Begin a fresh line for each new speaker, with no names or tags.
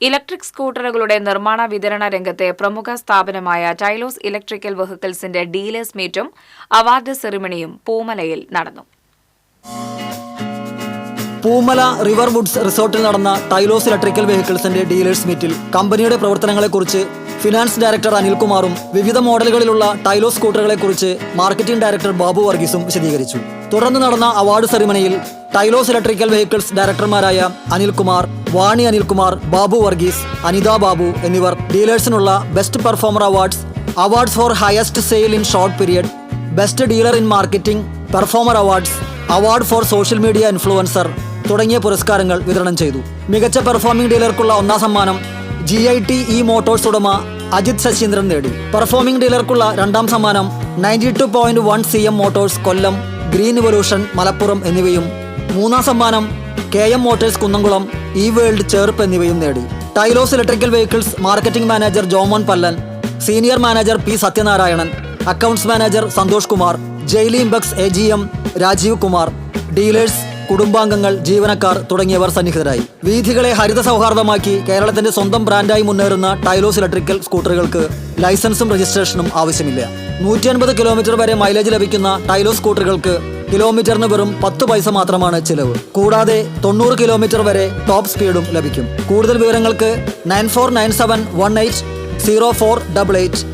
Electric സ്കൂട്ടറുകളുടെ നിർമ്മാണ വിതരണ രംഗത്തെ പ്രമുഖ സ്ഥാപനമായ ടൈലോസ് ഇലക്ട്രിക്കൽ വെഹിക്കിൾസിന്റെ ഡീലേഴ്സ് മീറ്റും അവാർഡ് സെറിമണിയും പൂമലയിൽ നടന്നു.
പൂമല റിവർ വുഡ്സ് റിസോർട്ടിൽ നടന്ന ടൈലോസ് ഇലക്ട്രിക്കൽ വെഹിക്കിൾസിന്റെ ഡീലേഴ്സ് മീറ്റിൽ കമ്പനിയുടെ പ്രവർത്തനങ്ങളെക്കുറിച്ച് ഫിനാൻസ് ഡയറക്ടർ അനിൽകുമാറും വിവിധ മോഡലുകളിലുള്ള ടൈലോസ് സ്കൂട്ടറുകളെക്കുറിച്ച് മാർക്കറ്റിംഗ് ഡയറക്ടർ ബാബു വർഗീസും വിശദീകരിച്ചു. തുടർന്ന് നടന്ന അവാർഡ് സെറിമണിയിൽ ടൈലോസ് ഇലക്ട്രിക്കൽ വെഹിക്കിൾസ് ഡയറക്ടർമാരായ അനിൽകുമാർ വാണി അനിൽകുമാർ ബാബു വർഗീസ് അനിത ബാബു എന്നിവർ ഡീലേഴ്സിനുള്ള best performer awards awards for highest sale in short period best dealer in marketing performer awards award for social media influencer തുടങ്ങിയ പുരസ്കാരങ്ങൾ വിതരണം ചെയ്തു. മികച്ച പെർഫോമിംഗ് ഡീലർക്കുള്ള ഒന്നാം സമ്മാനം G I T E motors ഉടമ അജിത് ശശീന്ദ്രൻ നേടി. പെർഫോമിംഗ് ഡീലർക്കുള്ള രണ്ടാം സമ്മാനം ninety two point one C M motors Kollam green evolution Malappuram എന്നിവയും. മൂന്നാം സമ്മാനം K M motors Kunnamkulam E world Cherpu എന്നിവയും നേടി. Tylos electrical vehicles marketing manager Jomon Pallan senior manager P Sathyanarayanan accounts manager Santhosh Kumar Jaily ഇംബക്സ് A G M Rajeev Kumar dealers കുടുംബാംഗങ്ങൾ ജീവനക്കാർ തുടങ്ങിയവർ സന്നിഹിതരായി. വീഥികളെ ഹരിത സൗഹാർദ്ദമാക്കി കേരളത്തിന്റെ സ്വന്തം ബ്രാൻഡായി മുന്നേറുന്ന ടൈലോസ് ഇലക്ട്രിക്കൽ സ്കൂട്ടറുകൾക്ക് ലൈസൻസും രജിസ്ട്രേഷനും ആവശ്യമില്ല. നൂറ്റി അൻപത് കിലോമീറ്റർ വരെ മൈലേജ് ലഭിക്കുന്ന ടൈലോസ് സ്കൂട്ടറുകൾക്ക് കിലോമീറ്ററിന് വെറും പത്ത് പൈസ മാത്രമാണ് ചിലവ്. കൂടാതെ തൊണ്ണൂറ് കിലോമീറ്റർ വരെ ടോപ്പ് സ്പീഡും ലഭിക്കും. കൂടുതൽ വിവരങ്ങൾക്ക് nine four nine seven one eight zero four double eight